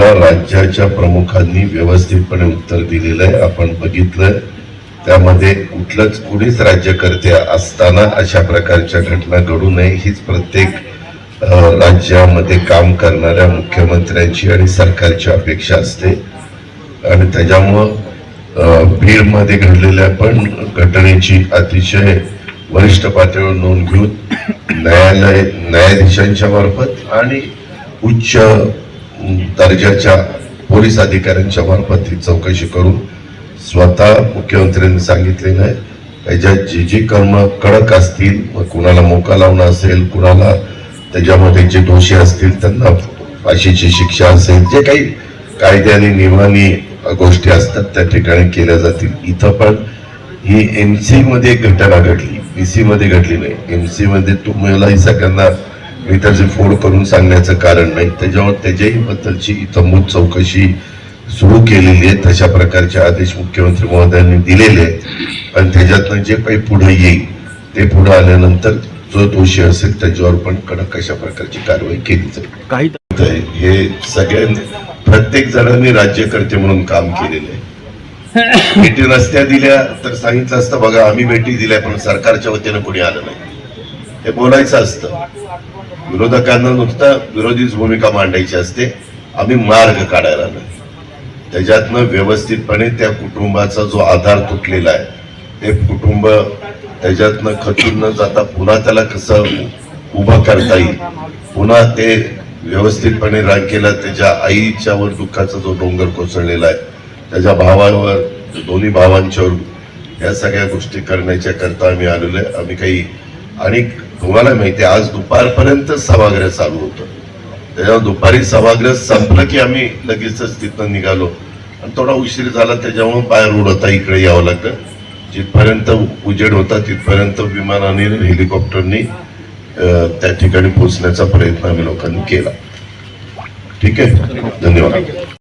राज्याच्या प्रमुखांनी व्यवस्थितपणे उत्तर दिलेलं आहे. आपण बघितलं त्यामध्ये कुठलंच कुणीच राज्यकर्ते असताना अशा प्रकारच्या घटना घडू नये. हीच प्रत्येक राज्यामध्ये काम करणाऱ्या मुख्यमंत्र्यांची आणि सरकारची अपेक्षा असते. आणि त्याच्यामुळं बीडमध्ये घडलेल्या पण घटनेची अतिशय वरिष्ठ पातळीवर नोंद घेऊन न्यायालय न्यायाधीशांच्या मार्फत आणि उच्च दर्जाच्या पोलीस अधिकाऱ्यांच्या मार्फत ही चौकशी करून स्वतः मुख्यमंत्र्यांनी सांगितलेलं आहे त्याच्यात जी जी कर्म कडक असतील व कुणाला मोका लावणं असेल कुणाला त्याच्यामध्ये जे दोषी असतील त्यांना फाशीची शिक्षा असेल जे काही कायद्याने नियमाने गोष्टी असतात त्या ठिकाणी केल्या जातील. इथं पण ही एम सी मध्ये एक घटना घडली. बी सी मध्ये घडली नाही. एम सी मध्ये तुम्हालाही सगळ्यांना मी त्याचे फोड करून सांगण्याचं कारण नाही. त्याच्यावर त्याच्याही बद्दलची इथं चौकशी सुरू केलेली आहे. तशा प्रकारचे आदेश मुख्यमंत्री महोदयांनी दिलेले आहेत. आणि त्याच्यातनं जे काही पुढे येईल ते पुढे आल्यानंतर जो दोषी असेल त्याच्यावर पण कडक अशा प्रकारची कारवाई केली जाईल. काही हे सगळ्यांनी प्रत्येक जणांनी राज्यकर्ते म्हणून काम केलेलं आहे. भेटी नसत्या दिल्या तर सांगितलं असतं बघा आम्ही भेटी दिल्या पण सरकारच्या वतीनं कोणी आलं नाही. हे बोलायचं असतं. विरोधकांना नुसतं विरोधीच भूमिका मांडायची असते. आम्ही मार्ग काढायला नाही. त्याच्यातनं व्यवस्थितपणे त्या कुटुंबाचा जो आधार तुटलेला आहे ते कुटुंब त्याच्यातनं खचून न जाता पुन्हा त्याला कसं उभं करता येईल? पुन्हा ते व्यवस्थितपणे रांकेला त्याच्या आईच्यावर दुःखाचा जो डोंगर कोसळलेला आहे त्याच्या भावावर दोन्ही भावांच्यावर या सगळ्या गोष्टी करण्याच्या करता आम्ही आलेलो आहे. आम्ही काही आणि तुम्हाला माहिती आहे, आज दुपारपर्यंत सभागृह चालू होतं. त्याच्यावर दुपारी सभागृह संपलं की आम्ही लगेचच तिथनं निघालो. आणि थोडा उशीर झाला त्याच्यामुळे बाहेर उडवता इकडे यावं लागलं. जिथपर्यंत उजेड होता तिथपर्यंत विमानाने हेलिकॉप्टरनी त्या ठिकाणी पोहोचण्याचा प्रयत्न आम्ही लोकांनी केला. ठीक आहे? धन्यवाद.